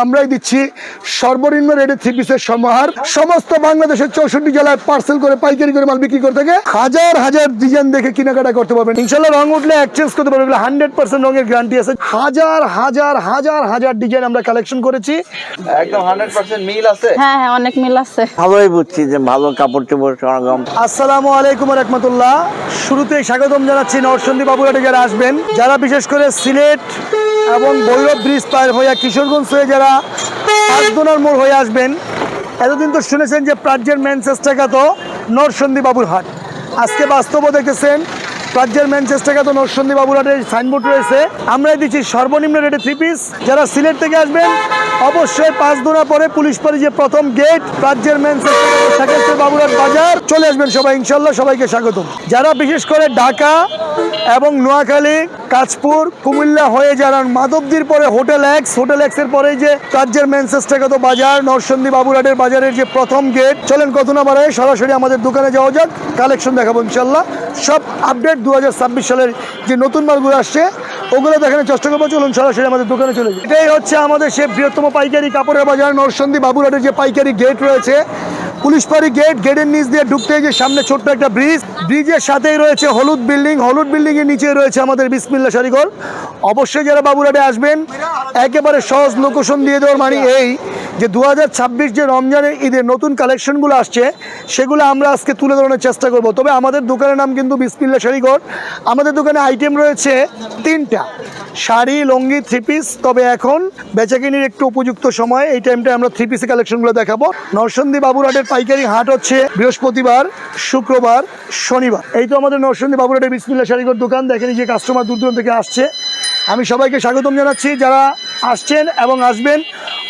আমরাই দিচ্ছি সর্বনিম্ন রেটে থ্রি পিসের সমাহার সমস্ত বাংলাদেশের চৌষট্টি জেলায় পার্সেল করে পাইকারি করে মাল বিক্রি করে থাকে। হাজার হাজার ডিজাইন দেখে কেনাকাটা করতে পারবেন। ইনশাল্লাহ রং উঠলে এক্সচেঞ্জ করতে পারবেন। হান্ড্রেড পার্সেন্ট রঙের গ্যারান্টি আছে। হাজার হাজার হাজার হাজার ডিজাইন আমরা কালেকশন করেছি। একদম হান্ড্রেড পার্সেন্ট মিল আছে? হ্যাঁ হ্যাঁ অনেক মিল আছে। ভালোই বুঝছি যে ভালো কাপড় চোপড় সরঞ্জাম। আসসালামু আলাইকুম রহমতুল্লাহ। শুরুতেই স্বাগতম জানাচ্ছি নরসন্দী বাবুরাটে যারা আসবেন। যারা বিশেষ করে সিলেট এবং ভৈরব ব্রিজ পার হয়ে কিশোরগঞ্জ হয়ে যারা পাঁচদোনার মোড় হয়ে আসবেন। এতদিন তো শুনেছেন যে প্রাজ্যের ম্যানচেস্টারখ্যাত নরসন্দী বাবুর হাট। আজকে বাস্তবও দেখেছেন প্রাজ্যের ম্যানচেস্টারখ্যাত নরসন্দী বাবুরহাটের সাইনবোর্ড রয়েছে। আমরাই দিচ্ছি সর্বনিম্ন রেটে থ্রি পিস যারা সিলেট থেকে আসবেন, অবশ্যই পাঁচ দোনা পরে পুলিশ পাড়ি যে প্রথম গেট রাজ্যের মেন বাবুরাট বাজার চলে আসবেন সবাই। ইনশাল্লাহ সবাইকে স্বাগতম। যারা বিশেষ করে ঢাকা এবং নোয়াখালী কাঁচপুর, কুমিল্লা হয়ে যারা মাধবদীর পরে হোটেল এক্স। হোটেল এক্সের পরে যে রাজ্যের মেনসেস্টাগত বাজার নরসন্দী বাবুরাটের বাজারের যে প্রথম গেট চলেন কত না বাড়ায় সরাসরি আমাদের দোকানে যাওয়া যাক। কালেকশন দেখাবো ইনশাল্লাহ সব আপডেট দু হাজার ছাব্বিশ সালের যে নতুন মালগুলো আসছে, ওগুলো দেখানোর চেষ্টা করব। চলুন সরাসরি আমাদের দোকানে চলে যাই। এটাই হচ্ছে আমাদের সে বৃহত্তম পাইকারি কাপড়ের বাজার নরসন্দী বাবুরাটের যে পাইকারি গেট রয়েছে। পুলিশপাড়ি গেট, গেটের নিচ দিয়ে ঢুকতে যে সামনে ছোট্ট একটা ব্রিজ। ব্রিজের সাথেই রয়েছে হলুদ বিল্ডিং। হলুদ বিল্ডিং এর নিচে রয়েছে আমাদের বিসমিল্লা শাড়িঘর অবশ্যই যারা বাবুরাটে আসবেন, একেবারে সহজ লোকেশন দিয়ে দেওয়ার মানে এই যে দু হাজার ছাব্বিশ যে রমজানের ঈদের নতুন কালেকশনগুলো আসছে, সেগুলো আমরা আজকে তুলে ধরানোর চেষ্টা করব। তবে আমাদের দোকানের নাম কিন্তু বিসমিল্লা শাড়িঘর আমাদের দোকানে আইটেম রয়েছে তিনটা। শাড়ি, লঙ্গি থ্রি পিস তবে এখন বেচাকিনির একটু উপযুক্ত সময়। এই টাইমটা আমরা থ্রি পিসের কালেকশনগুলো দেখাবো। নরসন্দী বাবুরহাটের পাইকারি হাট হচ্ছে বৃহস্পতিবার, শুক্রবার, শনিবার। এই তো আমাদের নরসন্দী বাবুরহাটের বিসমিল্লা শাড়িঘর দোকান। দেখেন যে কাস্টমার দূর থেকে আসছে। আমি সবাইকে স্বাগতম জানাচ্ছি। যারা আসছেন এবং আসবেন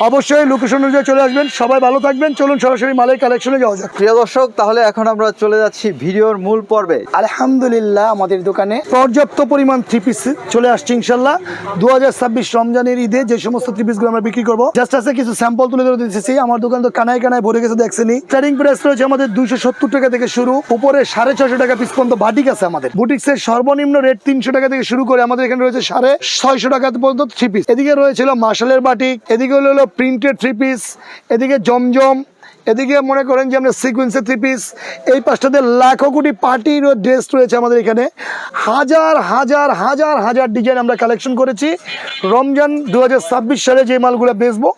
অবশ্যই লোকেশন অনুযায়ী চলে আসবেন। সবাই ভালো থাকবেন। চলুন সরাসরি মালের কালেকশনে যাওয়া যাক। প্রিয় দর্শক তাহলে এখন আমরা চলে যাচ্ছি ভিডিওর মূল পর্বে। আলহামদুলিল্লাহ আমাদের দোকানে পর্যাপ্ত পরিমাণ থ্রি পিস চলে আসছে ইনশাল্লাহ দু হাজার ছাব্বিশ রমজানের ঈদে যে সমস্ত থ্রি পিসগুলো আমরা বিক্রি করব জাস্ট আছে কিছু স্যাম্পল তুলে ধরে দিতেছি। আমার দোকান তো কানায় কানায় ভরে গেছে দেখছেনি স্টার্টিং প্রাইস রয়েছে আমাদের দুইশো সত্তর টাকা থেকে শুরু। উপরে সাড়ে ছশো টাকা পিস পর্যন্ত বাটিক আছে আমাদের। বুটিক্সের সর্বনিম্ন রেট তিনশো টাকা থেকে শুরু করে আমাদের এখানে রয়েছে সাড়ে ছয়শো টাকা পর্যন্ত থ্রি পিস এদিকে রয়েছিল মার্শালের বাটিক, এদিকে হলো প্রিন্টেড থ্রি পিস এদিকে জমজম এদিকে মনে করেন যে আমরা সিকুয়েন্সের থ্রি পিস এই পাঁচটাতে লাখো কোটি পার্টির ড্রেস রয়েছে আমাদের এখানে। হাজার হাজার হাজার হাজার ডিজাইন আমরা কালেকশন করেছি। রমজান দু হাজার ছাব্বিশ সালে যে মালগুলো বেচবো,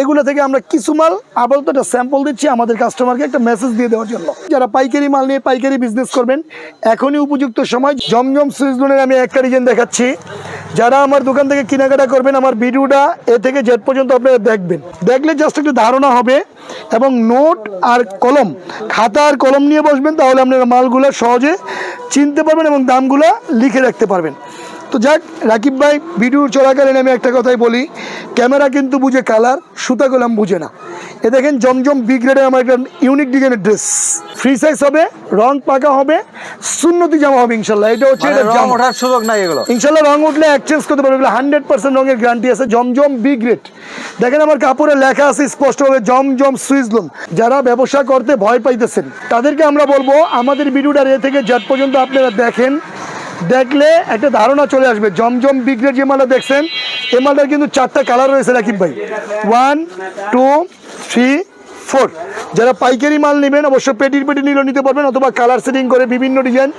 এগুলো থেকে আমরা কিছু মাল আপাতত একটা স্যাম্পল দিচ্ছি আমাদের কাস্টমারকে একটা মেসেজ দিয়ে দেওয়ার জন্য। যারা পাইকারি মাল নিয়ে পাইকারি বিজনেস করবেন, এখনই উপযুক্ত সময়, জমজম সুইচ লোনের আমি একটা ডিজাইন দেখাচ্ছি। যারা আমার দোকান থেকে কেনাকাটা করবেন, আমার ভিডিওটা এ থেকে জেট পর্যন্ত আপনারা দেখবেন। দেখলে জাস্ট একটু ধারণা হবে এবং নোট আর কলম, খাতা আর কলম নিয়ে বসবেন, তাহলে আপনারা মালগুলো সহজে চিনতে পারবেন এবং দামগুলো লিখে রাখতে পারবেন। তো যাক রাকিব ভাই ভিডিও চলাকালীন আমি একটা কথাই বলি ক্যামেরা কিন্তু বুঝে কালার সুতা কলম বুঝে না। এ দেখেন জমজম বি গ্রেডের আমার একটা ইউনিক ডিজাইনের ড্রেস ফ্রি সাইজ হবে রং পাকা হবে সুন্নতি জামা হবে ইনশাল্লাহ। এটা হচ্ছে মানে এটা রং জামা। ওঠার সুযোগ নাই এগুলো। ইনশাল্লাহ রং উঠলে এক্সচেঞ্জ করতে পারবে। হান্ড্রেড পার্সেন্ট রঙের গ্যারান্টি আছে। জমজম বি গ্রেড দেখেন আমার কাপড়ে লেখা আছে স্পষ্টভাবে জমজম সুইজলুম যারা ব্যবসা করতে ভয় পাইতেছেন তাদেরকে আমরা বলব আমাদের ভিডিওটা এ থেকে জেট পর্যন্ত আপনারা দেখেন। দেখলে একটা ধারণা চলে আসবে। জমজম বিগ্রেড যে মালটা দেখছেন, এ মালটার কিন্তু চারটা কালার রয়েছে রাকিব ভাই। One two three four. যারা পাইকারি মাল নেবেন অবশ্যই পেটির পেটি নিলেও নিতে পারবেন অথবা কালার সেটিং করে বিভিন্ন ডিজাইন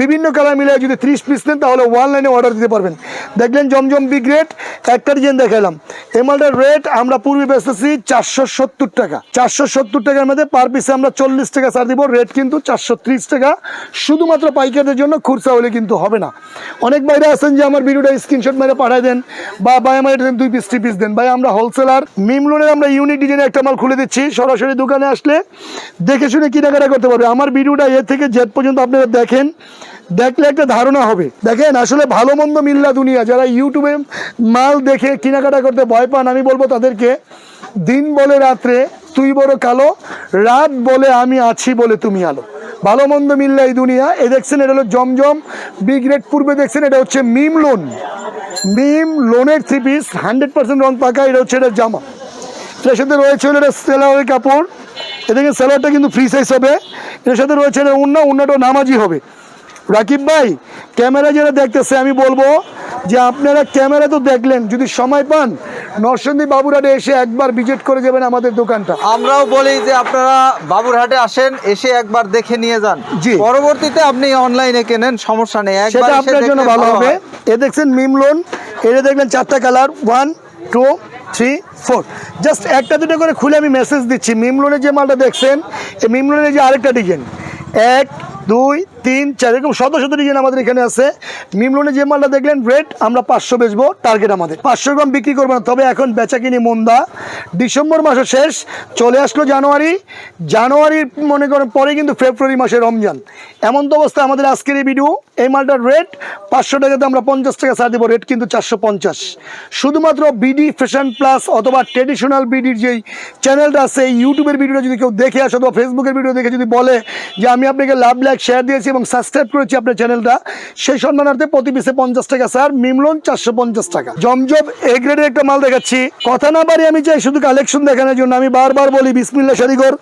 বিভিন্ন কালার মিলে যদি ত্রিশ পিস নেন, তাহলে ওয়ান লাইনে অর্ডার দিতে পারবেন। দেখলেন জমজম বিগ রেট একটা ডিজাইন দেখালাম এই মালটার রেট আমরা পূর্বে বেচতেছি চারশো সত্তর টাকা। চারশো সত্তর টাকার মধ্যে পার পিসে আমরা চল্লিশ টাকা ছাড় দিব রেট কিন্তু চারশো ত্রিশ টাকা। শুধুমাত্র পাইকারদের জন্য খুচরা হলে কিন্তু হবে না। অনেক বাইরে আছেন যে আমার ভিডিওটা স্ক্রিনশট মেরে পাঠায় দেন বা ভাই আমার দুই পিস থ্রি পিস দেন। ভাই, আমরা হোলসেলার মিম লোনের আমরা ইউনিক ডিজাইনের একটা মাল খুলে দিচ্ছি সরাসরি দোকানে আসলে দেখে শুনে কেনাকাটা করতে পারবে। আমার ভিডিওটা এ থেকে জেড পর্যন্ত আপনারা দেখেন। দেখলে একটা ধারণা হবে। দেখেন, আসলে ভালো মন্দ মিল্লা দুনিয়া। যারা ইউটিউবে মাল দেখে কেনাকাটা করতে ভয় পান, আমি বলব তাদেরকে, দিন বলে রাত্রে, তুই বড় কালো, রাত বলে আমি আছি বলে তুমি আলো। ভালো মন্দ মিল্লা এই দুনিয়া। এ দেখছেন, এটা হলো জমজম বিগ রেট পূর্বে দেখছেন, এটা হচ্ছে মিম লোন মিম লোনের থ্রি পিস হান্ড্রেড পার্সেন্ট রং পাকা, এটা হচ্ছে এটা জামা। এটার সাথে রয়েছে হলো এটা সেলারের কাপড়। এদিকে সেলারটা কিন্তু ফ্রি সাইজ হবে। এর সাথে রয়েছে এটা উন্না উন্নাটা নামাজি হবে। রাকিব ভাই ক্যামেরা যারা দেখতেছে আমি বলব যে আপনারা ক্যামেরা তো দেখলেন যদি সময় পান নরসিংদী বাবুরহাটে এসে একবার ভিজিট করে যাবেন আমাদের দোকানটা। আমরাও বলি যে আপনারা বাবুরহাটে আসেন এসে একবার দেখে নিয়ে যান। জি। পরবর্তীতে আপনি অনলাইনে কেনেন সমস্যা নেই। একবার সেটা আপনার জন্য ভালো হবে। এ দেখছেন মিম লোন এটা দেখবেন চারটা colour one two three four just একটা, দুটো করে খুলে আমি মেসেজ দিচ্ছি। মিম লোনের যে মালটা দেখছেন, এই মিম লোনের যে আরেকটা ডিজাইন এক, দুই তিন, চার, এরকম শত শত ডিজাইন আমাদের এখানে আছে। মিম লোনে যে মালটা দেখলেন রেট আমরা পাঁচশো বেচবো টার্গেট আমাদের। পাঁচশো গ্রাম বিক্রি করব না, তবে এখন বেচা কিনি মন্দা। ডিসেম্বর মাসের শেষ, চলে আসলো জানুয়ারি। জানুয়ারির মনে করেন, পরে কিন্তু ফেব্রুয়ারি মাসে রমজান। এমন তো অবস্থা আমাদের আজকের এই ভিডিও এই মালটার রেট পাঁচশো টাকাতে আমরা পঞ্চাশ টাকা ছাড় দেবো রেট কিন্তু চারশো পঞ্চাশ। শুধুমাত্র বিডি ফ্যাশন প্লাস অথবা ট্রেডিশনাল বিডির যেই চ্যানেলটা আছে ইউটিউবের ভিডিওটা যদি কেউ দেখে আসে অথবা ফেসবুকের ভিডিও দেখে যদি বলে যে, আমি আপনাকে লাভ লাইক শেয়ার দিয়েছি এবং সাবস্ক্রাইব করেছি আপনার চ্যানেলটা। সেই সম্মানার্থে প্রতি পিসে পঞ্চাশ টাকা, স্যার। মিমলন চারশো পঞ্চাশ টাকা। জমজম এ গ্রেডের একটা মাল দেখাচ্ছি। কথা না পারি আমি চাই শুধু কালেকশন দেখানোর জন্য। আমি বারবার বলি বিসমিল্লা শাড়িঘর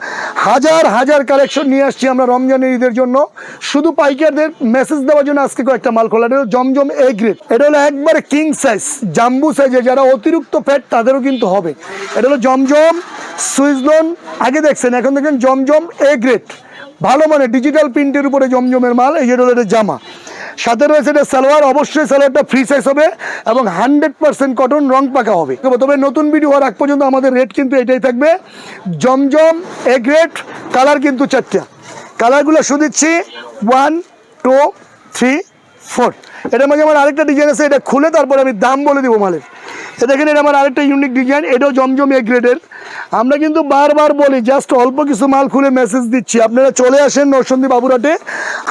হাজার হাজার কালেকশন নিয়ে আসছি আমরা রমজানের ঈদের জন্য। শুধু পাইকারদের মেসেজ দেওয়ার জন্য আজকে কয়েকটা মাল খোলা এটা জমজম এ গ্রেড এটা হলো একবারে কিং সাইজ জাম্বু সাইজে যারা অতিরিক্ত ফ্যাট তাদেরও কিন্তু হবে। এটা হলো জমজম, সুইজলন। আগে দেখছেন, এখন দেখেন জমজম এ গ্রেড ভালো মানে ডিজিটাল প্রিন্টের উপরে জমজমের মাল, এই যেটা এটা জামা। সাথে রয়েছে এটা সালোয়ার, অবশ্যই সালোয়ারটা ফ্রি সাইজ হবে এবং হান্ড্রেড পার্সেন্ট কটন রং পাকা হবে। তবে নতুন ভিডিও হওয়ার আগ পর্যন্ত আমাদের রেট কিন্তু এটাই থাকবে। জমজম এ গ্রেড কালার কিন্তু চারটা। কালারগুলো শুধিচ্ছি ওয়ান টু থ্রি ফোর এটার মাঝে আমার আরেকটা ডিজাইন আছে, এটা খুলে তারপরে আমি দাম বলে দেবো মালের। এ দেখেন, এটা আমার আরেকটা ইউনিক ডিজাইন এটাও জমজম এ গ্রেডের আমরা কিন্তু বারবার বলি জাস্ট অল্প কিছু মাল খুলে মেসেজ দিচ্ছি। আপনারা চলে আসেন নরসন্দী বাবুরাটে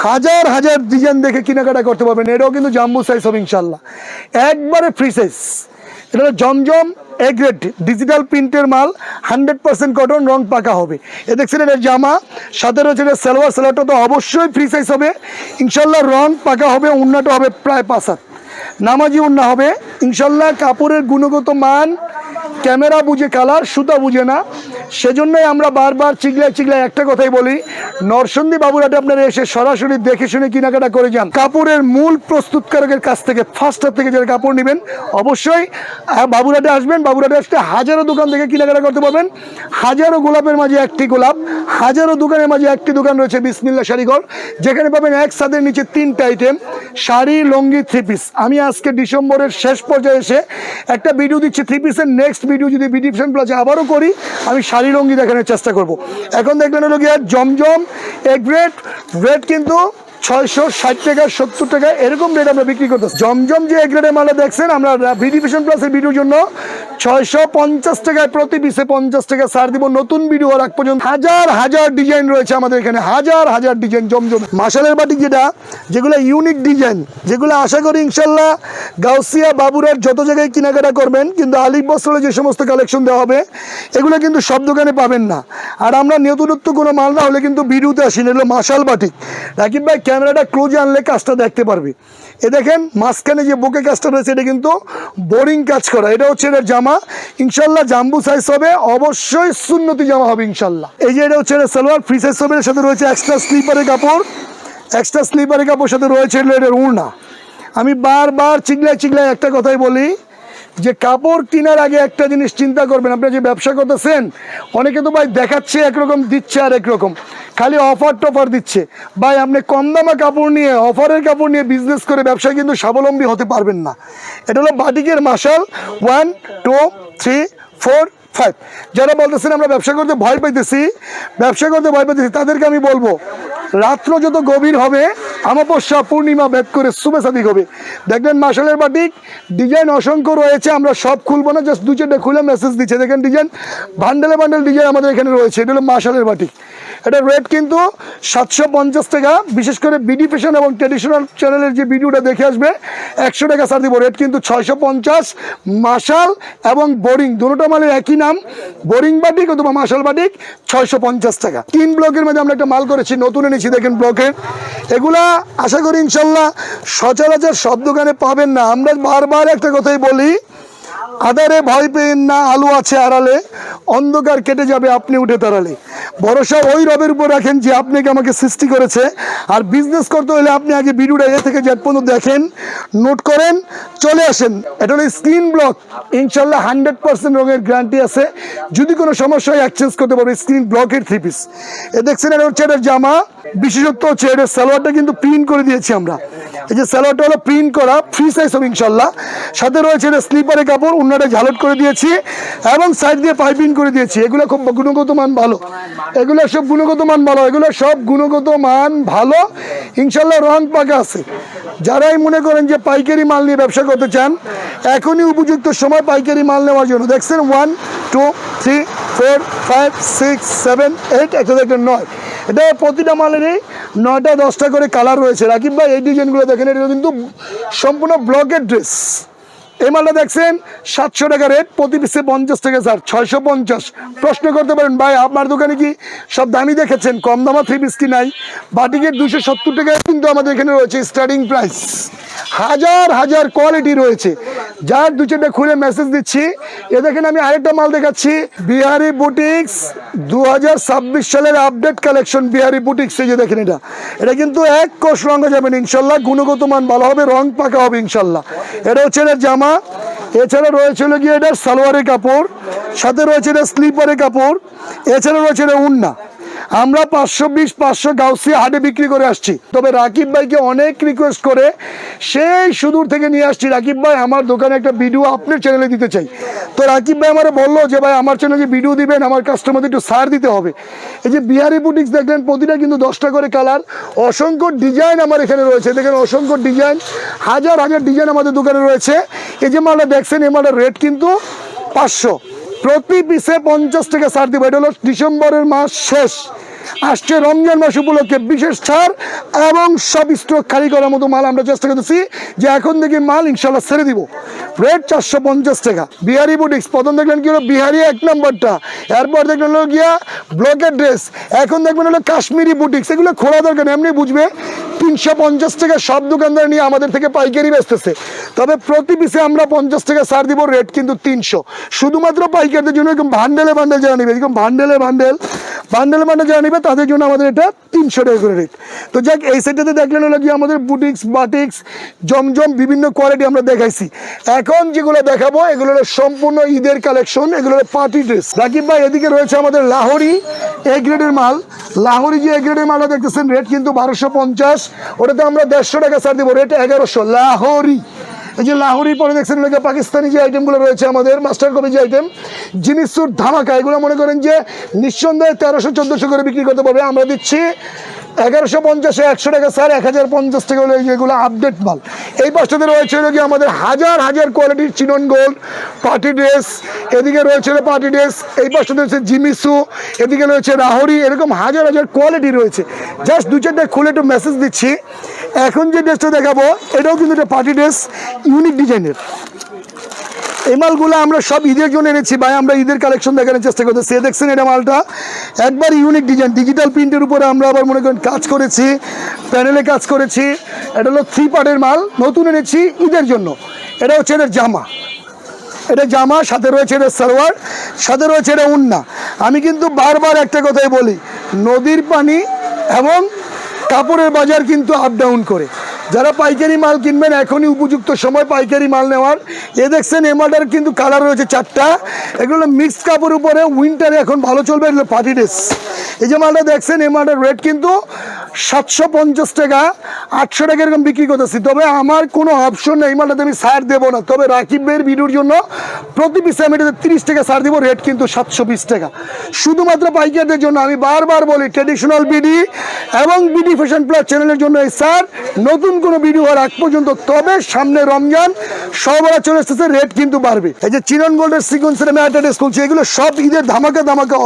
হাজার হাজার ডিজাইন দেখে কেনাকাটা করতে পারবেন। এটাও কিন্তু জাম্বু সাইজ হবে ইনশাল্লাহ একবারে ফ্রি সাইজ এটা জমজম এ গ্রেড ডিজিটাল প্রিন্টের মাল হান্ড্রেড পার্সেন্ট কটন রং পাকা হবে। এ দেখছেন, এটা জামা। সাথে রয়েছে এটা সালোয়ার, সালোয়ারটা তো অবশ্যই ফ্রি সাইজ হবে। ইনশাল্লাহ রং পাকা হবে, উন্নত হবে প্রায় পাঁচ হাত। নামাজি উন্না হবে। ইনশাল্লাহ কাপড়ের গুণগত মান ক্যামেরা বুঝে কালার সুতা বুঝে না। সেজন্যই আমরা বারবার চিগলায় চিগলায় একটা কথাই বলি নরসন্দী বাবুরাটে আপনারা এসে সরাসরি দেখে শুনে কেনাকাটা করে যান। কাপড়ের মূল প্রস্তুতকারকের কাছ থেকে ফার্স্টার থেকে যারা কাপড় নেবেন, অবশ্যই বাবুরাটে আসবেন বাবুরাটে আসতে হাজারো দোকান থেকে কেনাকাটা করতে পারবেন। হাজারো গোলাপের মাঝে একটি গোলাপ, হাজারো দোকানের মাঝে একটি দোকান রয়েছে বিসমিল্লা শাড়িঘর যেখানে পাবেন এক ছাদের নিচে তিনটা আইটেম শাড়ি, লঙ্গি থ্রি পিস আমি আজকে ডিসেম্বরের শেষ পর্যায়ে এসে একটা ভিডিও দিচ্ছি থ্রি পিসের নেক্সট ভিডিও যদি বিডিপশন প্লাসে আবারও করি, আমি শাড়ি লঙ্গি দেখানোর চেষ্টা করব। এখন দেখবেন হলো গিয়ে জমজম এগ রেড রেড কিন্তু ছয়শো ষাট টাকা, সত্তর টাকা, এরকম রেট আমরা বিক্রি করতেছি জমজম যে এক রেটের মালে দেখছেন, আমরা বিডিভিশন প্লাসের ভিডিওর জন্য ছয়শো পঞ্চাশ টাকায় প্রতি পিসে পঞ্চাশ টাকা ছাড় দিব। নতুন ভিডিও হওয়ার আগ পর্যন্ত হাজার হাজার ডিজাইন রয়েছে আমাদের এখানে, হাজার হাজার ডিজাইন জমজম। মাসালের বাটিক যেটা, যেগুলো ইউনিক ডিজাইন যেগুলো আশা করি ইনশাল্লাহ গাউসিয়া বাবুরার যত জায়গায় কেনাকাটা করবেন, কিন্তু আলিফ বস্ত্রে যে সমস্ত কালেকশন দেওয়া হবে, এগুলো কিন্তু সব দোকানে পাবেন না। আর আমরা নতুনত্ব কোনো মাল না হলে কিন্তু ভিডিওতে আসি না, এগুলো মাসাল বাটিক। রাকিব ভাই ক্যামেরাটা ক্লোজে আনলে কাজটা দেখতে পারবে। এ দেখেন, মাঝখানে যে বুকে কাজটা রয়েছে, এটা কিন্তু বোরিং কাজ করা। এটা হচ্ছে এটার জামা। ইনশাল্লাহ জাম্বু সাইজ হবে, অবশ্যই সুন্নতি জামা হবে ইনশাল্লাহ। এই যে এটা হচ্ছে এটা সালোয়ার ফ্রি সাইজ হবে, এর সাথে রয়েছে এক্সট্রা স্লিপারের কাপড়। এক্সট্রা স্লিপারের কাপড় সাথে রয়েছে এটার উড়না। আমি বারবার চিগলায় চিগলায় একটা কথাই বলি, যে কাপড় কেনার আগে একটা জিনিস চিন্তা করবেন। আপনি যে ব্যবসা করতেছেন, অনেকে তো ভাই দেখাচ্ছে একরকম, দিচ্ছে আর একরকম খালি অফার টফার দিচ্ছে। ভাই, আপনি কম দামে কাপড় নিয়ে অফারের কাপড় নিয়ে বিজনেস করে ব্যবসায় কিন্তু স্বাবলম্বী হতে পারবেন না। এটা হলো বাটিকের মাসাল one two three four five যারা বলতেছেন আমরা ব্যবসা করতে ভয় পাইতেছি, ব্যবসা করতে ভয় পাইতেছি, তাদেরকে আমি বলব, রাত্র যত গভীর হবে, আমাবস্যা, পূর্ণিমা ভেদ করে শুভেচ্ছাদিক হবে। দেখবেন মাসালের বাটিক ডিজাইন অসংখ্য রয়েছে, আমরা সব খুলবো না জাস্ট দু চারটে খুলে মেসেজ দিচ্ছে। দেখেন ডিজাইন বান্ডেলে বান্ডেল ডিজাইন আমাদের এখানে রয়েছে, এটা হলো মাসালের বাটিক। এটা রেট কিন্তু সাতশো পঞ্চাশ টাকা, বিশেষ করে বিডি ফ্যাশন এবং ট্রেডিশনাল চ্যানেলের যে ভিডিওটা দেখে আসবে, একশো টাকা সার দিব। রেট কিন্তু ছয়শো পঞ্চাশ মাসাল এবং বোরিং দুটো মালের একই নাম। বোরিং বাটিক অথবা মাসাল বাটিক ছয়শো পঞ্চাশ টাকা। তিন ব্লকের মধ্যে আমরা একটা মাল করেছি, নতুন এনেছি দেখেন ব্লকের এগুলা আশা করি ইনশাল্লাহ সচরাচর সব দোকানে পাবেন না। আমরা বারবার একটা কথাই বলি আদারে ভয় পেন না, আলো আছে আড়ালে, অন্ধকার কেটে যাবে, আপনি উঠে দাঁড়ালে। ভরসা ওই রবের উপর রাখেন যে আপনাকে আমাকে সৃষ্টি করেছে। আর বিজনেস করতে হলে আপনি আগে ভিডিওটা এ থেকে জেড পর্যন্ত দেখেন নোট করেন, চলে আসেন। এটা হলো স্ক্রিন ব্লক ইনশাল্লাহ হান্ড্রেড পার্সেন্ট রঙের গ্যারান্টি আছে। যদি কোনো সমস্যা হয় এক্সচেঞ্জ করতে পারবে স্ক্রিন ব্লকের থ্রি পিস এ দেখছেন, এটা হচ্ছে জামা। বিশেষত্ব হচ্ছে এটার সালোয়ারটা কিন্তু প্রিন্ট করে দিয়েছি আমরা। এই যে সালোয়ারটা হলো প্রিন্ট করা ফ্রি সাইজ হবে ইনশাল্লাহ সাথে রয়েছে এটা স্লিপারের কাপড় অন্যটা ঝালট করে দিয়েছি এবং সাইড দিয়ে পাইপিং করে দিয়েছি। এগুলো খুব গুণগত মান ভালো। এগুলো সব গুণগত মান ভালো, এগুলো সব গুণগত মান ভালো। ইনশাল্লাহ রং পাকা আছে। যারাই মনে করেন যে পাইকারি মাল নিয়ে ব্যবসা করতে চান, এখনই উপযুক্ত সময় পাইকারি মাল নেওয়ার জন্য। দেখছেন? One two three four five six seven eight একটা দেখলেন নয়। এটা প্রতিটা মালেরই নয়টা, দশটা করে কালার রয়েছে। রাকিব ভাই, এই ডিজাইনগুলো দেখেন, এটা কিন্তু সম্পূর্ণ ব্লকের ড্রেস এই মালটা দেখছেন? সাতশো টাকা রেট প্রতি পিসে পঞ্চাশ টাকা স্যার, ছয়শো পঞ্চাশ। প্রশ্ন করতে পারেন, ভাই, আপনার দোকানে কি সব দামি দেখেছেন? কম দামা থ্রি পিস কি নাই? বাটিকের দুশো সত্তর টাকায় কিন্তু আমাদের এখানে রয়েছে স্টার্টিং প্রাইস হাজার হাজার কোয়ালিটি রয়েছে। যার দু চারটা খুলে মেসেজ দিচ্ছি। এ দেখেন আমি আরেকটা মাল দেখাচ্ছি। বিহারি বুটিক্স দু হাজার ছাব্বিশ সালের আপডেট কালেকশন বিহারি বুটিক্স এই যে দেখেন এটা। এটা কিন্তু এক কোষ রঙে যাবেন ইনশাল্লাহ। গুণগত মান ভালো হবে, রং পাকা হবে, ইনশাল্লাহ। এটা হচ্ছে এটার জামা। এছাড়া রয়েছে হলো গিয়ে এটা সালোয়ারের কাপড়, সাথে রয়েছে এটা স্লিপারের কাপড়, এছাড়া রয়েছে এটা উন্না। আমরা পাঁচশো বিশ, পাঁচশো গাউসি হাটে বিক্রি করে আসছি। তবে রাকিব ভাইকে অনেক রিকোয়েস্ট করে সেই সুদূর থেকে নিয়ে আসছি। রাকিব ভাই, আমার দোকানে একটা ভিডিও আপনার চ্যানেলে দিতে চাই। তো রাকিব ভাই আমার বলল যে, ভাই, আমার চ্যানেলে ভিডিও দিবেন, আমার কাস্টমারদের একটু সার দিতে হবে। এই যে বিহারি বুটিক্স দেখলেন, প্রতিটা কিন্তু দশটা করে কালার অসংখ্য ডিজাইন আমার এখানে রয়েছে। দেখেন, অসংখ্য ডিজাইন হাজার হাজার ডিজাইন আমাদের দোকানে রয়েছে। এই যে মালটা দেখছেন, এই মালটার রেট কিন্তু পাঁচশো। প্রতি পিসে পঞ্চাশ টাকা ছাড় দিব। এটা হলো ডিসেম্বরের মাস শেষ। আসছে রমজান মাস উপলক্ষে বিশেষ ছাড় এবং সব স্টক খালি করার মতো মাল আমরা চেষ্টা করতেছি যে এখন থেকে মাল ইনশাল্লাহ ছেড়ে দিব। রেট চারশো পঞ্চাশ টাকা। বিহারি বুটিক্স প্রথম দেখলেন কি হলো? বিহারি এক নম্বরটা। এরপর দেখলেন হলো গিয়া ব্লকের ড্রেস এখন দেখবেন হলো কাশ্মীরি বুটিক্স এগুলো খোলা দরকার এমনি বুঝবে। তিনশো পঞ্চাশ টাকা সব দোকানদার নিয়ে আমাদের থেকে পাইকারি বেচতেছে। তবে প্রতি পিসে আমরা পঞ্চাশ টাকা ছাড় দিব, রেট কিন্তু তিনশো। শুধুমাত্র পাইকারদের জন্য এরকম ভান্ডেলে ভান্ডেল যারা নেবে, এরকম ভান্ডেলে ভান্ডেল বান্ডেল বান্ডেল যারা নেবে, তাদের জন্য আমাদের এটা তিনশো টাকা করে রেট। তো যাক, এই সেটটাতে দেখলেন হলো কি আমাদের বুটিক্স, বাটিক্স, জমজম বিভিন্ন কোয়ালিটি আমরা দেখাইছি। এখন যেগুলো দেখাবো, এগুলো হলো সম্পূর্ণ ঈদের কালেকশন এগুলো হলো পার্টি ড্রেস রাকিব ভাই, এদিকে রয়েছে আমাদের লাহোরি এ গ্রেডের মাল। লাহোরি যে এ গ্রেডের মালটা দেখতেছেন, রেট কিন্তু বারোশো পঞ্চাশ। ওটাতে আমরা দেড়শো টাকা ছাড় দিব। রেট এগারোশো। লাহোরি। এই যে লাহোরি পরে দেখছেন এলাকা পাকিস্তানি যে আইটেমগুলো রয়েছে আমাদের মাস্টার কপি যে আইটেম জিনিসুর ধামাকা, এগুলো মনে করেন যে নিঃসন্দেহে তেরোশো, চোদ্দোশো করে বিক্রি করতে পারবে। আমরা দিচ্ছি এগারোশো পঞ্চাশে, একশো টাকা স্যার, এক হাজার পঞ্চাশ টাকা হলো এই যেগুলো আপডেট মাল। এই পাশটাতে রয়েছে হলো কি আমাদের হাজার হাজার কোয়ালিটির চিনন গোল্ড পার্টি ড্রেস এদিকে রয়েছে পার্টি ড্রেস এই পাশটাতে রয়েছে জিমিসু এদিকে রয়েছে রাহরি এরকম হাজার হাজার কোয়ালিটি রয়েছে। জাস্ট দু চারটা খুলে একটু মেসেজ দিচ্ছি। এখন যে ড্রেসটা দেখাবো, এটাও কিন্তু একটা পার্টি ড্রেস ইউনিক ডিজাইনের এই মালগুলো আমরা সব ঈদের জন্য এনেছি ভাই, আমরা ঈদের কালেকশন দেখানোর চেষ্টা করতেছি। সে দেখছেন এটা মালটা, একবার ইউনিক ডিজাইন ডিজিটাল প্রিন্টের উপরে আমরা আবার মনে করেন কাজ করেছি প্যানেলে কাজ করেছি। এটা হলো থ্রি পার্টের মাল, নতুন এনেছি ঈদের জন্য। এটা হচ্ছে এটার জামা। এটা জামা, সাথে রয়েছে এটা সালোয়ার, সাথে রয়েছে এটা উন্না। আমি কিন্তু বারবার একটা কথাই বলি, নদীর পানি এবং কাপড়ের বাজার কিন্তু আপ ডাউন করে। যারা পাইকারি মাল কিনবেন, এখনই উপযুক্ত সময় পাইকারি মাল নেওয়ার। এ দেখছেন এমাটার কিন্তু কালার রয়েছে চারটা। এগুলো মিক্সড কাপড় উপরে উইন্টারে এখন ভালো চলবে, এগুলো পার্টি ড্রেস এই যে মালটা দেখছেন এমাটার রেট কিন্তু সাতশো পঞ্চাশ টাকা, আটশো টাকা এরকম বিক্রি করতেছি। তবে আমার কোনো অপশন নেই মালটাতে আমি ছাড় দেবো না। তবে রাকিবের ভিডিওর জন্য প্রতি পিসে আমি এটাতে তিরিশ টাকা ছাড় দেবো রেট কিন্তু সাতশো বিশ টাকা। শুধুমাত্র পাইকারদের জন্য আমি বারবার বলি ট্রেডিশনাল বিডি এবং বিডি ফ্যাশন প্লাস চ্যানেলের জন্য এই স্যার নতুন কোনো ভিডিও হওয়ার আগ পর্যন্ত, তবে সামনে রমজান, সবার চলে এসেছে রেট কিন্তু বাড়বে। এই যে চিরন গোল্ডের সিকোয়েন্সের আমি একটা ড্রেস খুলছি, এগুলো সব ঈদের ধামাকা ধামাকা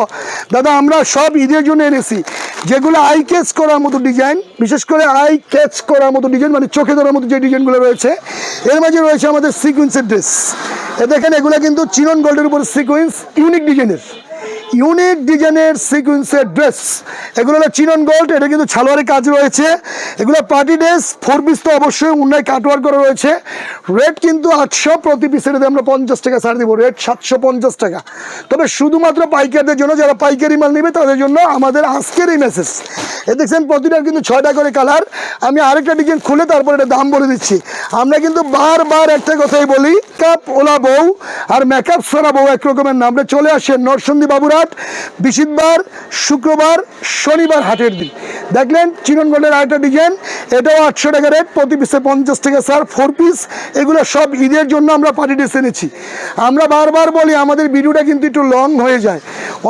দাদা, আমরা সব ঈদের জন্য এনেছি, যেগুলো আই ক্যাচ করার মতো ডিজাইন বিশেষ করে আই ক্যাচ করার মতো ডিজাইন মানে চোখে ধরার মতো যে ডিজাইনগুলো রয়েছে, এর মাঝে রয়েছে আমাদের সিকুয়েন্সের ড্রেস দেখেন, এগুলো কিন্তু চিরন গোল্ডের উপর সিকুয়েন্স ইউনিক ডিজাইনের ইউনিক ডিজাইনের সিকুয়েন্সের ড্রেস। এগুলো হলো চিনন গোল্ড, এটা কিন্তু ছালোয়ারের কাজ রয়েছে। এগুলো পার্টি ড্রেস, ফোর পিস তো অবশ্যই উন্নয় কাটওয়ার করা রয়েছে। রেট কিন্তু আটশো প্রতি পিসের যদি আমরা পঞ্চাশ টাকা ছাড় দিব। রেট সাতশো পঞ্চাশ টাকা। তবে শুধুমাত্র পাইকারদের জন্য, যারা পাইকারি মাল নেবে, তাদের জন্য আমাদের আজকের এই মেসেজ এ দেখছেন, প্রতিটার কিন্তু ছয়টা করে কালার। আমি আরেকটা ডিজাইন খুলে তারপর এটা দাম বলে দিচ্ছি। আমরা কিন্তু বারবার একটা কথাই বলি, কাপ ওলা বউ আর মেকআপ সরা বউ এক রকমের নাম চলে আসে নরসন্দী বাবুরহাট বৃহস্পতিবার শুক্রবার, শনিবার হাটের দিন। দেখলেন চিকন গোল্ডের আরেকটা ডিজাইন এটাও আটশো টাকা রেট প্রতি পিসে পঞ্চাশ টাকা স্যার ফোর পিস এগুলো সব ঈদের জন্য আমরা পার্টি ড্রেস এনেছি। আমরা বারবার বলি, আমাদের ভিডিওটা কিন্তু একটু লং হয়ে যায়।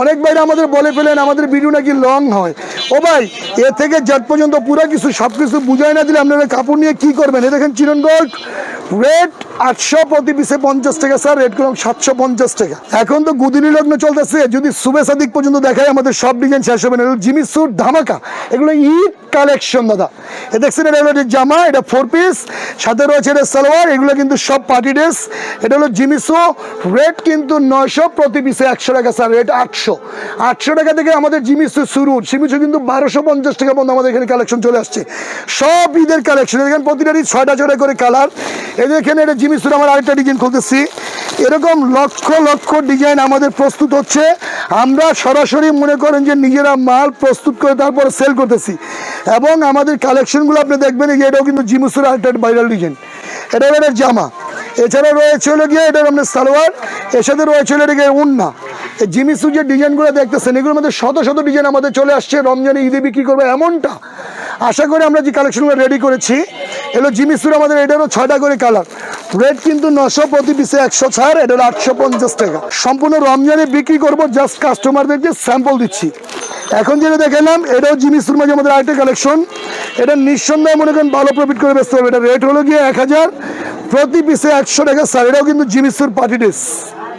অনেক বাইরে আমাদের বলে ফেলেন, আমাদের ভিডিও নাকি লং হয়। ও ভাই, এ থেকে জট পর্যন্ত পুরো কিছু, সব কিছু বুঝাই না দিলে আপনারা কাপড় নিয়ে কি করবেন? এ দেখেন চিরন গোল্ড রেট আটশো, প্রতি পিসে পঞ্চাশ টাকা স্যার রেট করলাম সাতশো পঞ্চাশ টাকা। এখন তো গুদিনী লগ্ন চলতেছে, যদি শুভেচ্ছা দিক পর্যন্ত দেখায় আমাদের সব ডিজাইন শেষ হবে না। জিমি স্যুট, ধামাকা। এগুলো ঈদ কালেকশন, দাদা। এ দেখছেন, এটা হলো জামা, এটা ফোর পিস সাথে রয়েছে এটা সালোয়ার, এগুলো কিন্তু সব পার্টি ড্রেস এটা হলো জিমিসো রেট কিন্তু নয়শো প্রতি পিসে একশো টাকা স্যার রেট আটশো। আটশো টাকা থেকে আমাদের জিমিসো শুরু। জিমিসো কিন্তু বারোশো পঞ্চাশ টাকা পর্যন্ত আমাদের এখানে কালেকশন চলে আসছে। সব ঈদের কালেকশন এখানে প্রতিটারই ছয়টা ছয়টা করে কালার এই দেখেন এটা জিমিসুর আমার আরেকটা ডিজাইন খুলতেছি। এরকম লক্ষ লক্ষ ডিজাইন আমাদের প্রস্তুত হচ্ছে। আমরা সরাসরি মনে করেন যে নিজেরা মাল প্রস্তুত করে তারপরে সেল করতেছি। এবং আমাদের কালেকশনগুলো আপনি দেখবেন যে এটাও কিন্তু জিমিসুর আরেকটা ভাইরাল ডিজাইন এটা এটার জামা। এছাড়া রয়েছে হলো গিয়ে এটার আপনার সালোয়ার, এর সাথে রয়েছে হলো গিয়ে উন্না। এই জিমিসুর যে ডিজাইনগুলো দেখতেছেন, এগুলোর মধ্যে শত শত ডিজাইন আমাদের চলে আসছে। রমজানে ঈদে বিক্রি করবে এমনটা। আশা করি আমরা যে কালেকশনগুলো রেডি করেছি, এগুলো জিমিসুর আমাদের এটারও ছয়টা করে কালার রেট কিন্তু নশো প্রতি পিসে একশো ছাড়, এটা আটশো পঞ্চাশ টাকা। সম্পূর্ণ রমজানে বিক্রি করব জাস্ট কাস্টমারদেরকে স্যাম্পল দিচ্ছি। এখন যেটা দেখালাম, এটাও জিমিসুর মাঝে আমাদের আরেকটা কালেকশন এটা নিঃসন্দেহে মনে করেন ভালো প্রফিট করে বেচতে হবে। এটা রেট হলো গিয়ে এক হাজার, প্রতি পিসে একশো টাকা স্যার এটাও কিন্তু জিমিসুর পার্টি ড্রেস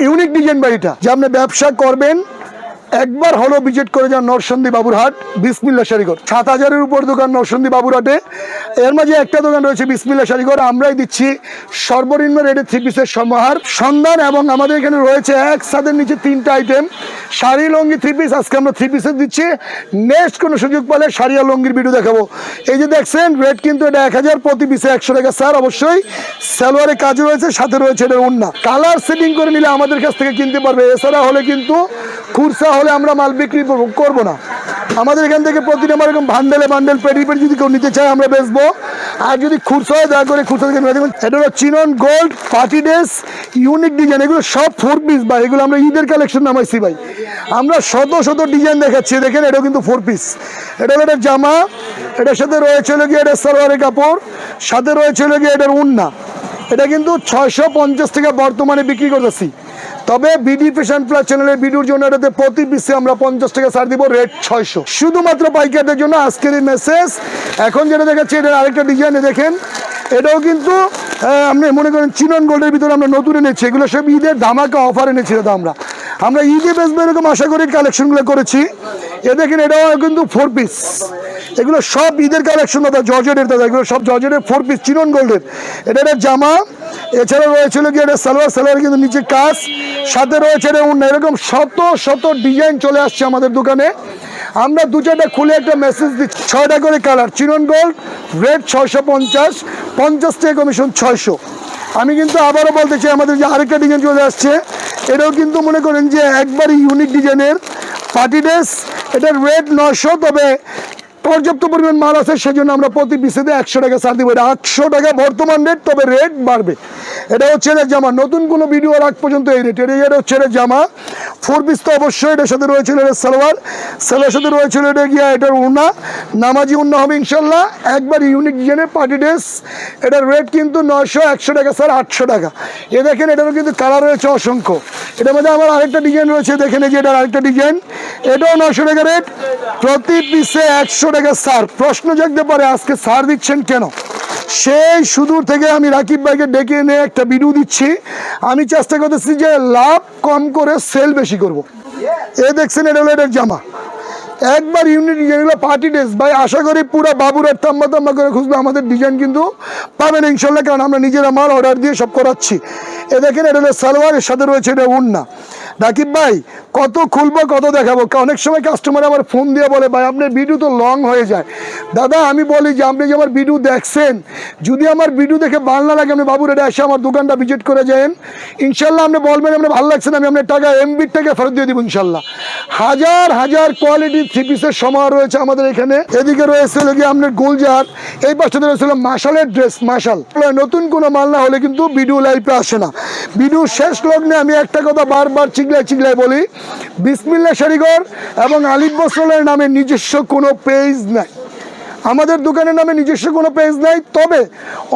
ইউনিক ডিজাইন বাড়িটা। যে আপনি ব্যবসা করবেন একবার হলো ভিজিট করে যান নরসন্দী বাবুরহাট, বিসমিল্লা শাড়িঘর। সাত হাজারের উপর দোকান নরসন্দী বাবুরহাটে। এর মাঝে একটা দোকান রয়েছে বিসমিল্লা শাড়িঘর, আমরাই দিচ্ছি সর্বনিম্ন রেটে থ্রি পিসের সমাহার সন্ধান এবং আমাদের এখানে রয়েছে এক সাদের নিচে তিনটা আইটেম শাড়ি লঙ্গি থ্রি পিস আজকে আমরা থ্রি পিসের দিচ্ছি। নেক্সট কোনো সুযোগ পেলে শাড়ি আর লঙ্গির ভিডিও দেখাবো। এই যে দেখছেন রেট কিন্তু এটা এক হাজার প্রতি পিসে একশো টাকা। স্যার, অবশ্যই সালোয়ারে কাজ রয়েছে, সাথে রয়েছে এটা উন্না কালার সেটিং করে নিলে আমাদের কাছ থেকে কিনতে পারবে। এছাড়া হলে কিন্তু খুরসা হলে আমরা মাল বিক্রি করবো- না। আমাদের এখান থেকে প্রতিটা আমার এরকম বান্ডেলে বান্ডেল পেটি পেটি যদি কেউ নিতে চায়, আমরা বেচবো। আর যদি খুরসা হয়, দয়া করে খুরসা থেকে দেখুন, এটা হলো chinon gold, party dress, unique design. এগুলো সব ফোর পিস ভাই, এগুলো আমরা ঈদের কালেকশন নামাইছি ভাই। আমরা শত শত ডিজাইন দেখাচ্ছি, দেখেন, এটাও কিন্তু ফোর পিস। এটা হলো এটার জামা, এটার সাথে রয়েছে গিয়ে এটার সালোয়ারের কাপড়, সাথে রয়েছে গিয়ে এটার উন্না। এটা কিন্তু ছয়শো পঞ্চাশ টাকা বর্তমানে বিক্রি করতেছি। তবে বিডি ফ্যাশন প্লাস চ্যানেলের ভিডিওর জন্য এটাতে প্রতি পিসে আমরা পঞ্চাশ টাকা ছাড় দিব রেট ছয়শো। শুধুমাত্র পাইকারদের জন্য আজকের এই মেসেজ এখন যেটা দেখাচ্ছি, এটার আরেকটা ডিজাইনে দেখেন। এটাও কিন্তু আপনি মনে করেন চিনন গোল্ডের ভিতরে আমরা নতুন এনেছি। এগুলো সব ঈদের ধামাকা অফার এনেছি দাদা আমরা। আমরা ঈদে বেসবো এরকম আশা করি কালেকশনগুলো করেছি। এ দেখেন, এটাও কিন্তু ফোর পিস এগুলো সব ঈদের কালেকশন দাদা, জর্জেটের দাদা, এগুলো সব জর্জেটের ফোর পিস চিনন গোল্ডের। এটা একটা জামা এছাড়া রয়েছিল কি এটা সালোয়ার সালোয়ার কিন্তু নিচে কাজ, সাথে রয়েছে এটা অন্য এরকম শত শত ডিজাইন চলে আসছে আমাদের দোকানে। আমরা দু চারটা খুলে একটা মেসেজ দিচ্ছি, ছয়টা করে কালার, চিনন গোল্ড রেড ছয়শো পঞ্চাশ পঞ্চাশ টাকা কমিশন ছয়শো। আমি কিন্তু আবারও বলতে চাই, আমাদের যে আরেকটা ডিজাইন চলে আসছে, এটাও কিন্তু মনে করেন যে একবারই ইউনিক ডিজাইনের পার্টি ড্রেস এটার রেট নশো তবে পর্যাপ্ত পরিমাণ মাল আছে, সেজন্য আমরা প্রতি পিসেতে একশো টাকা ছাড় দিব। এটা আটশো টাকা বর্তমান রেট তবে রেট বাড়বে। এটা হচ্ছে এর জামা। নতুন কোনো ভিডিও রাখ পর্যন্ত এই রেট এটা হচ্ছে এর জামা। ফোর পিস তো অবশ্যই এটার সাথে রয়েছিল এটা সালোয়ার। সালোয়ার সাথে রয়েছিল এটা গিয়া এটার উন্না নামাজি উন্না হবে ইনশাল্লাহ একবার ইউনিক ডিজাইনের পার্টি ড্রেস এটার রেট কিন্তু নয়শো, একশো টাকা স্যার আটশো টাকা। এ দেখেন, এটারও কিন্তু কালার রয়েছে অসংখ্য। এটার মধ্যে আমার আরেকটা ডিজাইন রয়েছে। দেখেন এই যে এটার আরেকটা ডিজাইন এটাও নয়শো টাকা রেট প্রতি পিসে একশো সার প্রশ্ন জাগতে পারে, আজকে সার দিচ্ছেন কেন? সেই সুদূর থেকে আমি রাকিব ভাইকে ডেকে একটা দিচ্ছি। আমি চেষ্টা করতেছি যে লাভ কম করে সেল বেশি করব। এ দেখছেন, এটা হলো এটার জামা। একবার ইউনিট ডিজাইনগুলো পার্টি ড্রেস ভাই, আশা করি পুরো বাবুরের তাম্বা তাম্বা করে খুঁজবে, আমাদের ডিজাইন কিন্তু পাবেন ইনশাল্লাহ, কারণ আমরা নিজেরা মাল অর্ডার দিয়ে সব করাচ্ছি। এ দেখেন, এটা হলো সাথে রয়েছে, এটা উন্না রাকিব ভাই কত খুলবো, কত দেখাবো। অনেক সময় কাস্টমার আমার ফোন দিয়ে বলে, ভাই, আপনার ভিডিও তো লং হয়ে যায়। দাদা, আমি বলি যে, আপনি যে আমার ভিডিও দেখছেন, যদি আমার ভিডিও দেখে ভালো না লাগে, আপনি বাবুর এটা এসে আমার দোকানটা ভিজিট করে যান ইনশাল্লাহ আপনি বলবেন, আপনার ভালো লাগছে না, আমি আপনার টাকা এমবির টাকা ফেরত দিয়ে দিব ইনশাল্লাহ। হাজার হাজার কোয়ালিটি থ্রি পিসের সমাহার রয়েছে আমাদের এখানে। এদিকে রয়েছে গিয়ে আপনার গোলজার, এই পাশটাতে রয়েছিল মাশালের ড্রেস মাশাল। নতুন কোনো মাল না হলে কিন্তু ভিডিও লাইফে আসে না। ভিডিও শেষ লগ্নে আমি একটা কথা বারবার চিগলাই চিগলাই বলি বিসমিল্লা শরীগর এবং আলিফ বসলের নামে নিজস্ব কোনো পেজ নাই। আমাদের দোকানের নামে নিজস্ব কোনো পেজ নাই, তবে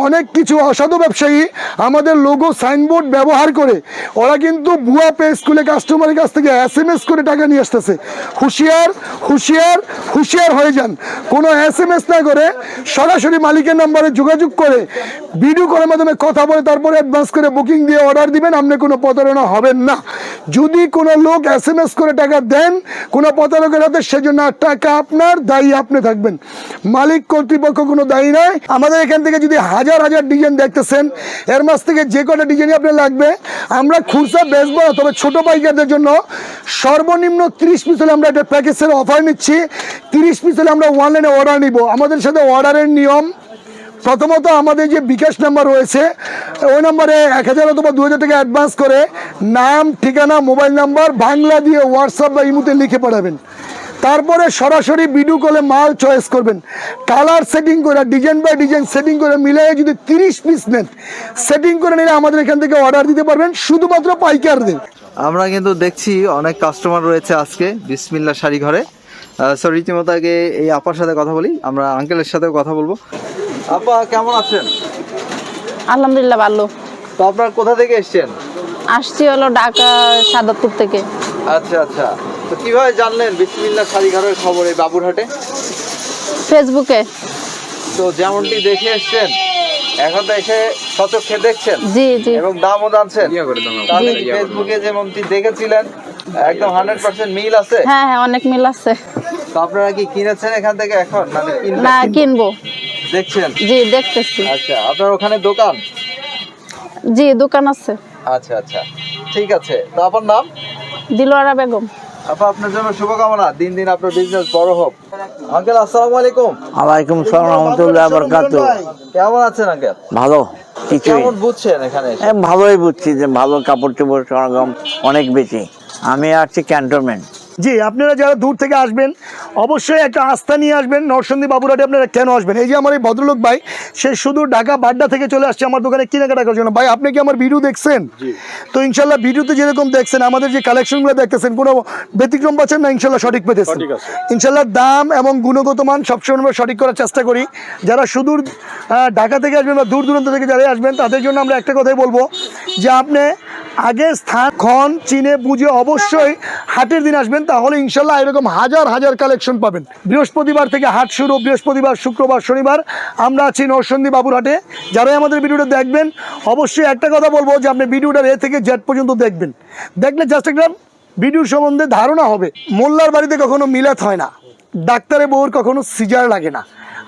অনেক কিছু অসাধু ব্যবসায়ী আমাদের লোগো সাইনবোর্ড ব্যবহার করে ওরা কিন্তু ভুয়া পেজ খুলে কাস্টমারের কাছ থেকে এস এম এস করে টাকা নিয়ে আসতেছে। হুঁশিয়ার হুঁশিয়ার হুঁশিয়ার হয়ে যান। কোনো এস এম এস না করে সরাসরি মালিকের নাম্বারে যোগাযোগ করে ভিডিও কলের মাধ্যমে কথা বলে তারপরে অ্যাডভান্স করে বুকিং দিয়ে অর্ডার দিবেন, আপনি কোনো প্রতারণা হবেন না। যদি কোনো লোক এস এম এস করে টাকা দেন, কোনো প্রতারকের হাতে, সেজন্য টাকা আপনার দায়ী আপনি থাকবেন। মালিক কর্তৃপক্ষ কোনো দায়ী নয় আমাদের এখান থেকে যদি হাজার হাজার ডিজাইন দেখতেছেন, এর মাছ থেকে যে কটা ডিজাইনই আপনার লাগবে, আমরা খুচরা, বেচবো তবে ছোট পাইকারদের জন্য সর্বনিম্ন তিরিশ পিস হলে আমরা একটা প্যাকেজের অফার নিচ্ছি। তিরিশ পিস হলে আমরা অনলাইনে অর্ডার নিব। আমাদের সাথে অর্ডারের নিয়ম, প্রথমত আমাদের যে বিকাশ নাম্বার রয়েছে, ওই নাম্বারে এক হাজার অথবা দু হাজার টাকা অ্যাডভান্স করে নাম, ঠিকানা মোবাইল নাম্বার বাংলা দিয়ে হোয়াটসঅ্যাপ বা ইমুতে লিখে পাঠাবেন। তারপরে সরাসরি ভিডিও কলে মাল চয়েস করবেন। কালার সেটিং করে ডিজাইন বাই ডিজাইন সেটিং করে মিলিয়ে যদি তিরিশ পিস নেন সেটিং করে নিলে আমাদের এখান থেকে অর্ডার দিতে পারবেন শুধুমাত্র পাইকারদের। আমরা কিন্তু দেখছি অনেক কাস্টমার রয়েছে আজকে বিসমিল্লা শাড়ি ঘরে। সো রীতিমতো আগে এই আপার সাথে কথা বলি আমরা আঙ্কেলের সাথেও কথা বলব। আপা কেমন আছেন? আলহামদুলিল্লাহ ভালো। তো আপনার কোথা থেকে এসেছেন? আসছি হলো ঢাকা সাদাতপুর থেকে। আচ্ছা আচ্ছা। তো কীভাবে জানলেন বিসমিল্লা শাড়ি খবর এই বাবুরহাটে? ফেসবুকে। তো যেমনটি দেখে এসেছেন এখন তো এসে সচক্ষে দেখছেন জি জি। এবং দামও জানছেন। তাহলে ফেসবুকে যেমনটি দেখেছিলেন একদম হান্ড্রেড পার্সেন্ট মিল আছে? হ্যাঁ হ্যাঁ অনেক মিল আছে। তো আপনারা কি কিনেছেন এখান থেকে এখন? মানে? না কিনবো। দেখছেন? জি দেখতেছি। আচ্ছা আপনার ওখানে দোকান? জি দোকান আছে। আচ্ছা আচ্ছা। ঠিক আছে। তো আপনার নাম? দিলোয়ারা বেগম। আপা আপনার জন্য শুভকামনা। দিন দিন আপনার বিজনেস বড় হোক। আঙ্কেল আসসালামু আলাইকুম। আলাইকুম সালাম রহমতুল্লাহ বারাকাতু কেমন আছেন আঙ্কেল? ভালো কেমন বুঝছেন এখানে ভালোই বুঝছি যে ভালো কাপড় চোপড় সরঞ্জাম অনেক বেশি। আমি আছি ক্যান্টনমেন্ট। জি আপনারা যারা দূর থেকে আসবেন অবশ্যই একটা আস্থা নিয়ে আসবেন নরসন্দী বাবুরাটে আপনারা কেন আসবেন? এই যে আমার এই ভদ্রলোক ভাই সে শুধু ঢাকা বাড্ডা থেকে চলে আসছে আমার দোকানে কেনাকাটা করার জন্য। ভাই আপনি কি আমার ভিডিও দেখছেন? তো ইনশাল্লাহ ভিডিওতে যেরকম দেখছেন আমাদের যে কালেকশনগুলো দেখতেছেন কোনো ব্যতিক্রম পাচ্ছেন না ইনশাল্লাহ সঠিক পেতেছেন। ইনশাল্লাহ দাম এবং গুণগত মান সবসময় আমরা সঠিক করার চেষ্টা করি। যারা সুদূর ঢাকা থেকে আসবেন বা দূর দূরান্ত থেকে যারা আসবেন তাদের জন্য আমরা একটা কথাই বলব যে আপনি আগে স্থান, ক্ষণ, চিনে, বুঝে অবশ্যই হাটের দিন আসবেন, তাহলে ইনশাল্লাহ এরকম হাজার হাজার কালেকশন পাবেন। বৃহস্পতিবার থেকে হাট শুরু, বৃহস্পতিবার, শুক্রবার, শনিবার। আমরা আছি নরসন্দী বাবুর হাটে। যারাই আমাদের ভিডিওটা দেখবেন, অবশ্যই একটা কথা বলব যে আপনি ভিডিওটা এ থেকে জেড পর্যন্ত দেখবেন। দেখলে জাস্ট একটা ভিডিওর সম্বন্ধে ধারণা হবে। মোল্লার বাড়িতে কখনো মিলাত হয় না। ডাক্তারে বউর কখনো সিজার লাগে না।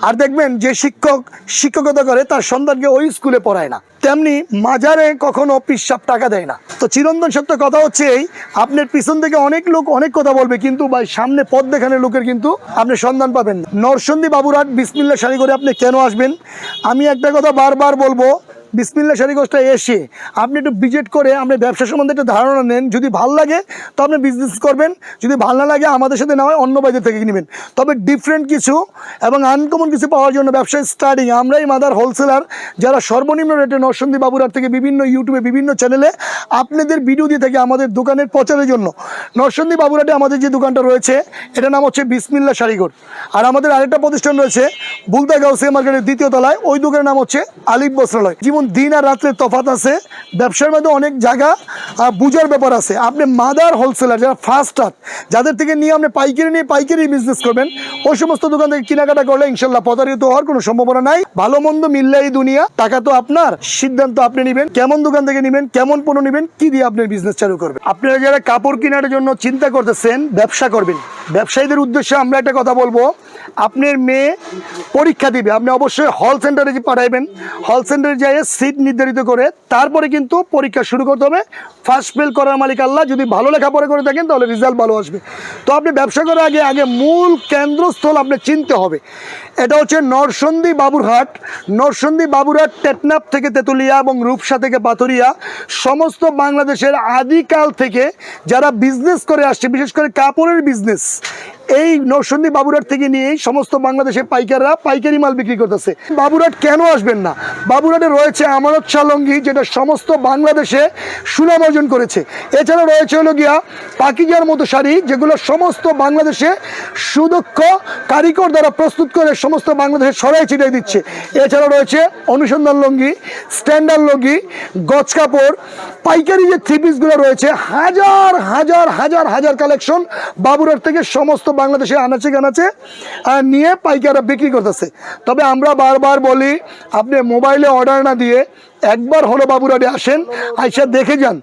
আর দেখবেন যে শিক্ষক শিক্ষকতা করে, তার সন্তানকে ওই স্কুলে পড়ায় না। তেমনি মাজারে কখনো পিসাব টাকা দেয় না। তো চিরন্তন সত্য কথা হচ্ছে এই, আপনার পিছন থেকে অনেক লোক অনেক কথা বলবে, কিন্তু ভাই, সামনে পথ দেখানোর লোকের কিন্তু আপনি সন্ধান পাবেন না। নরসন্দী বাবুরহাট বিসমিল্লা শাড়ি করে আপনি কেন আসবেন? আমি একটা কথা বারবার বলব বিসমিল্লা শাড়িগঞ্জটা এসে আপনি একটু ভিজিট করে আপনি ব্যবসা সম্বন্ধে একটা ধারণা নেন। যদি ভালো লাগে, তো আপনি বিজনেস করবেন। যদি ভালো না লাগে, আমাদের সাথে না হয়, অন্য বাইরে থেকে নেবেন তবে ডিফারেন্ট কিছু এবং আনকমন কিছু পাওয়ার জন্য ব্যবসায় স্টার্টিং আমরাই মাদার হোলসেলার যারা সর্বনিম্ন রেটে নরসন্দী বাবুরার থেকে বিভিন্ন ইউটিউবে বিভিন্ন চ্যানেলে আপনাদের ভিডিও দিয়ে থাকে আমাদের দোকানের প্রচারের জন্য। নরসন্দী বাবুরাটে আমাদের যে দোকানটা রয়েছে এটা নাম হচ্ছে বিসমিল্লা শাড়িঘর আর আমাদের আরেকটা প্রতিষ্ঠান রয়েছে বুলতা গাউসে মার্কেটের দ্বিতীয় তলায়। ওই দোকানের নাম হচ্ছে আলিফ বস্ত্রালয়। যেমন দিন আর রাত্রের তফাত আছে, ব্যবসার মধ্যে অনেক জায়গা বুঝার ব্যাপার আছে। আপনি মাদার হোলসেলার, যারা ফার্স্ট হাত যাদের থেকে নিয়ে আপনি পাইকারি নিয়ে পাইকারি বিজনেস করবেন ওই সমস্ত দোকান থেকে কেনাকাটা করলে ইনশাল্লাহ প্রতারিত হওয়ার কোনো সম্ভাবনা নাই। ভালো মন্দ মিললে এই দুনিয়া, টাকা তো আপনার, সিদ্ধান্ত আপনি নেবেন, কেমন দোকান থেকে নেবেন, কেমন পণ্য নেবেন, কি দিয়ে আপনার বিজনেস চালু করবেন। আপনারা যারা কাপড় কেনার জন্য চিন্তা করতেছেন, ব্যবসা করবেন। ব্যবসায়ীদের উদ্দেশ্যে আমরা একটা কথা বলব আপনার মেয়ে পরীক্ষা দিবে। আপনি অবশ্যই হল সেন্টারে যে পাঠাইবেন হল সেন্টারে যাই সিট নির্ধারিত করে তারপরে কিন্তু পরীক্ষা শুরু করতে হবে। ফার্স্ট ফেল করার মালিক আল্লাহ, যদি ভালো লেখাপড়া করে থাকেন তাহলে রেজাল্ট ভালো আসবে। তো আপনি ব্যবসা করার আগে আগে মূল কেন্দ্রস্থল আপনি চিনতে হবে। এটা হচ্ছে নরসন্দি বাবুরহাট। নরসন্দি বাবুরহাট টেটনাপ থেকে তেঁতুলিয়া এবং রূপসা থেকে পাথরিয়া। সমস্ত বাংলাদেশের আদিকাল থেকে যারা বিজনেস করে আসছে, বিশেষ করে কাপড়ের বিজনেস এই নরসন্দী বাবুরহাট থেকে নিয়েই সমস্ত বাংলাদেশের পাইকাররা পাইকারি মাল বিক্রি করতেছে। বাবুরহাট কেন আসবেন না? বাবুরহাটে রয়েছে আমানত শালঙ্গি যেটা সমস্ত বাংলাদেশে সুনাম অর্জন করেছে। এছাড়া রয়েছে হলো গিয়া পাকিজার মতো শাড়ি, যেগুলো সমস্ত বাংলাদেশে সুদক্ষ কারিগর দ্বারা প্রস্তুত করে সমস্ত বাংলাদেশে সরাই ছিটিয়ে দিচ্ছে। এছাড়া রয়েছে অনুসন্ধান লুঙ্গি, স্ট্যান্ডার্ড লুঙ্গি, গজ কাপড়, পাইকারি যে থ্রি পিসগুলো রয়েছে, হাজার হাজার হাজার হাজার কালেকশন বাবুরহাট থেকে সমস্ত বাংলাদেশে আনাচে কানাচে নিয়ে পাইকাররা বিক্রি করতেছে। তবে আমরা বারবার বলি, আপনি মোবাইলে অর্ডার না দিয়ে একবার হলো বাবুরাডে আসেন, আইসা দেখে যান।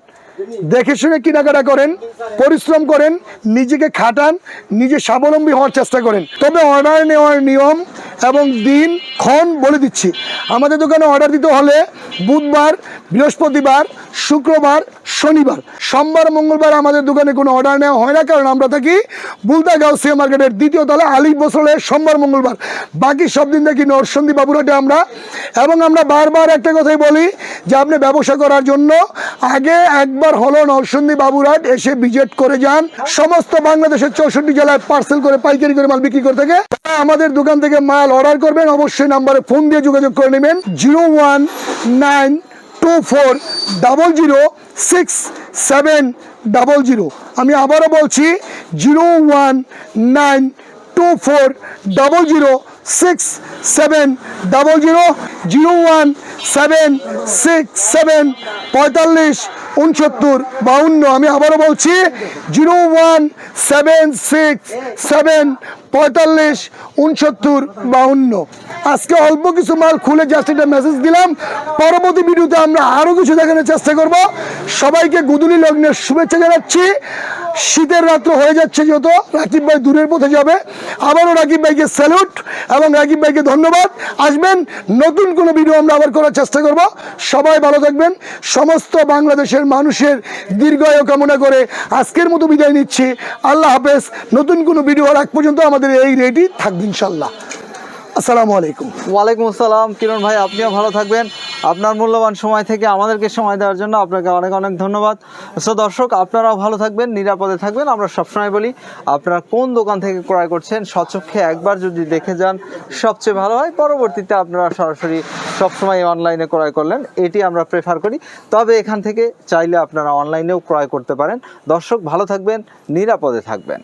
দেখে শুনে কেনাকাটা করেন, পরিশ্রম করেন, নিজেকে খাটান, নিজে স্বাবলম্বী হওয়ার চেষ্টা করেন। তবে অর্ডার নেওয়ার নিয়ম এবং দিন ক্ষণ বলে দিচ্ছি। আমাদের দোকানে অর্ডার দিতে হলে বুধবার, বৃহস্পতিবার, শুক্রবার, শনিবার, সোমবার, মঙ্গলবার আমাদের দোকানে কোনো অর্ডার নেওয়া হয় না, কারণ আমরা থাকি বুলতা গাউসিয়া মার্কেটের দ্বিতীয় তলা, আলিফ বছরে সোমবার, মঙ্গলবার। বাকি সব দিন থাকি নরসন্দী বাবুরাটে আমরা। এবং আমরা বারবার একটা কথাই বলি যে, আপনি ব্যবসা করার জন্য আগে একবার হলো নরসন্দী বাবুরাট এসে ভিজিট করে যান। সমস্ত বাংলাদেশের চৌষট্টি জেলায় পার্সেল করে, পাইকারি করে মাল বিক্রি করে থাকে। আমাদের দোকান থেকে মাল অর্ডার করবেন, অবশ্যই নাম্বারে ফোন দিয়ে যোগাযোগ করে নেবেন। Zero one nine two four double zero six seven double zero আমি আবারও বলছি zero one nine two four double zero six seven double zero zero one seven six seven পঁয়তাল্লিশ। উনসত্তর, বাউন্ন, আমি আবারও বলছি, zero one, seven, six, seven, পঁয়তাল্লিশ, উনসত্তর, বাউন্ন। আজকে অল্প কিছু মাল খুলে জাস্ট একটা মেসেজ দিলাম। পরবর্তী ভিডিওতে আমরা আরও কিছু দেখানোর চেষ্টা করব। সবাইকে গুদুলি লগ্নের শুভেচ্ছা জানাচ্ছি। শীতের রাত্র হয়ে যাচ্ছে যত, রাকিব ভাই দূরের পথে যাবে। আবারও রাকিব ভাইকে স্যালুট এবং রাকিব ভাইকে ধন্যবাদ। আসবেন, নতুন কোনো ভিডিও আমরা আবার করার চেষ্টা করব। সবাই ভালো থাকবেন। সমস্ত বাংলাদেশের মানুষের দীর্ঘায়ু কামনা করে আজকের মতো বিদায় নিচ্ছি। আল্লাহ হাফেজ। নতুন কোনো ভিডিও আগ পর্যন্ত আমাদের এই রেডি থাকবে ইনশাল্লাহ আসসালামু আলাইকুম। ওয়ালাইকুম আসসালাম। কিরণ ভাই, আপনিও ভালো থাকবেন। আপনার মূল্যবান সময় থেকে আমাদেরকে সময় দেওয়ার জন্য আপনাকে অনেক অনেক ধন্যবাদ। সো দর্শক, আপনারাও ভালো থাকবেন, নিরাপদে থাকবেন। আমরা সবসময় বলি, আপনারা কোন দোকান থেকে ক্রয় করছেন, স্বচক্ষে একবার যদি দেখে যান, সবচেয়ে ভালো হয়। পরবর্তীতে আপনারা সরাসরি সবসময় অনলাইনে ক্রয় করলেন, এটি আমরা প্রেফার করি। তবে এখান থেকে চাইলে আপনারা অনলাইনেও ক্রয় করতে পারেন। দর্শক, ভালো থাকবেন, নিরাপদে থাকবেন।